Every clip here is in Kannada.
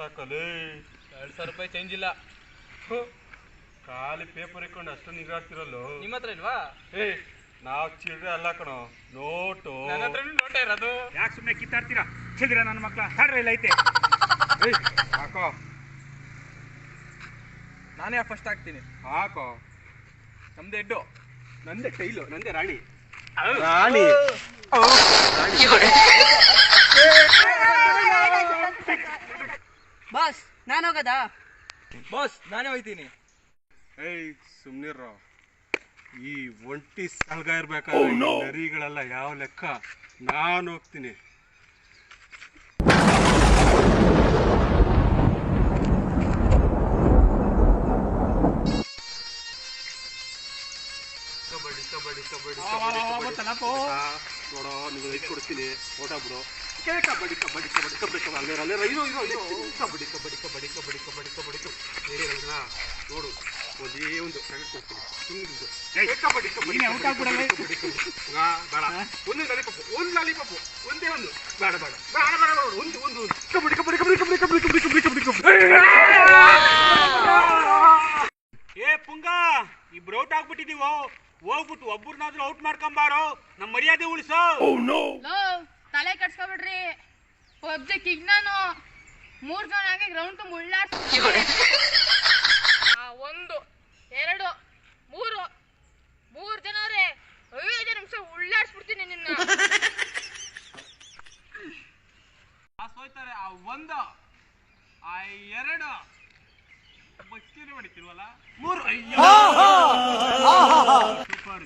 ಸಾಕಲೇ. ಎರಡ್ ಸಾವಿರ ರೂಪಾಯಿ ಚೇಂಜ್ ಇಲ್ಲ. ಖಾಲಿ ಪೇಪರ್ ಇಟ್ಕೊಂಡು ಅಷ್ಟು ನಿಗಾಡ್ತಿರಲ್ಲೋ ನಿಮ್ಮ ಹತ್ರ ಇಲ್ವಾ? ಏ ನಾವ್ ಚಿಲ್ಡ್ರೆ ಅಲ್ಲ ಕಣೋ. ನೋಟು. ನನ್ನ ನೋಟೇ ಇರೋದು. ಯಾಕೆ ಸುಮ್ಮನೆ ಕಿತ್ತಾಡ್ತೀರಾ? ಚಿಲ್ರೆ ನನ್ನ ಮಕ್ಳ ಹಾಡ್ರ ಇಲ್ಲ ಐತೆ. ಏಯ್, ಹಾಕೋ. ನಾನೇ ಫಸ್ಟ್ ಹಾಕ್ತೀನಿ. ಹಾಕೋ. ನಮ್ದು ಎಡ್ಡು ನಂದೇ ಟೈಲು ನಂದೇ ರಾಣಿ. ರಾಣಿ. ಬಾಸ್ ನಾನು ಹೋಗದಾ ಬಾಸ್ ನಾನೇ ಹೋಯ್ತೀನಿ ಏಯ್ ಸುಮ್ನಿರ ಈ ಒಂಟಿ ಸಲ್ಗ ಇರ್ಬೇಕಾದ್ರೆ ಈ ನರಿಗಳೆಲ್ಲ ಯಾವ ಲೆಕ್ಕ ನಾನು ಹೋಗ್ತೀನಿ ಕಬಡ್ಡಿ ಕಬಡ್ಡಿ ಕಬಡ್ಡಿ ಕಬಡ್ಡಿ ಕಬಡ್ಡಿ ಆ, ನೋಡೋ ನಿಮ್ಗೆ ಐದು ಕೊಡ್ತೀನಿ ಓಟ ಬಿಡು ಏ, ಕಬಡ್ಡಿ ಕಬಡ್ಡಿ ಕಬಡ್ಡಿ ಕಬಡ್ಡಿ ಕಬಡ್ಡಿ ಅಲ್ಲೇ ಅಲ್ಲೇ ಇರೋ ಇರೋ ಇರೋ ಕಬಡ್ಡಿ ಕಬಡ್ಡಿ ಕಬಡ್ಡಿ ಕಬಡ್ಡಿ ಕಬಡ್ಡಿ ಕಬಡ್ಡಿ ಬೇರೆ ನೋಡು ಒಂದೇ ಒಂದು ಸಣ್ಣ ಕೊಡ್ತೀನಿ ಸುಮ್ಮನಿದ್ದು ಏ, ಕಬಡ್ಡಿ ಕಬಡ್ಡಿ? ಕಬಡ್ಡಿ ಕಬಡ್ಡಿ ಬೇಡ ಒಂದು ಲಾಲಿಪಾಪು ಒಂದು ಲಾಲಿಪಾಪು ಒಂದೇ ಒಂದು ಬೇಡ ಬೇಡ ಬೇಡ ಬೇಡ ನೋಡು ಒಂದು ಒಂದು ಕಬಡ್ಡಿ ಕಬಡ್ಡಿ ಕಬಡ್ಡಿ ಕಬಡ್ಡಿ ಕಬಡ್ಡಿ ಕಬಡ್ಡಿ ಕಬಡ್ಡಿ ಕಬಡ್ಡಿ ಕಬಡ್ಡಿ ಏ ಪುಂಗ ಇಬ್ರು ಔಟ್ ಆಗ್ಬಿಟ್ಟಿದೀವೋ ಹೋಗ್ಬಿಟ್ಟು ಒಬ್ಬರನ್ನಾದ್ರೂ ಔಟ್ ಮಾಡ್ಕೊಂಬಾರೋ ನಮ್ಮ ಮರ್ಯಾದೆ ಉಳಿಸೋ ತಲೆ ಕಟ್ಸ್ಕೊಬಿಡ್ರಿ ಪಬ್ಜಿ ಕಿಗ್ ನಾನು ಮೂರ್ ಜನ ಹಂಗೆ ಗ್ರೌಂಡ್ ತುಂಬ ಉಳ್ಳಾಡ್ಸ್ಬಿಡ್ತೀನಿ ಆ, ಒಂದು ಎರಡು ಮೂರು ಮೂರ್ ಜನ ರೇ ಐದು ನಿಮಿಷ ಉಳ್ಳಾಡ್ಸ್ಬಿಡ್ತೀನಿ ನಿನ್ನ. ಸೋಯ್ತಾರೆ. ಹೋಯ್ತಾರೆ ಆ ಒಂದು ಆ ಎರಡು. ಬಸ್ಕಿನ ಹೊಡಿತಿಲ್ವಲ್ಲ? ಮೂರು. ಅಯ್ಯೋ. ಸೂಪರ್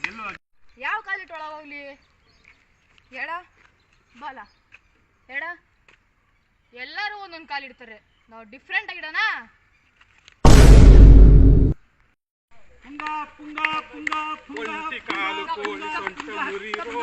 ಯಾವ ಕಾಲಿಟ್ಟೊಳಗೋಗ್ಲಿ ಎಡ? ಬಲ ಎಡ ಎಲ್ಲರೂ ಒಂದೊಂದು ಕಾಲು ಇಡ್ತಾರೆ ನಾವು ಡಿಫ್ರೆಂಟ್ ಆಗಿಡೋಣ ಪುಂಗ ಪುಂಗ ಪುಂಗ ಪುಂಗ ಒಂಟಿ ಕಾಲು ಕೋಳಿ ಸೊಂಟ ಮುರಿರೋ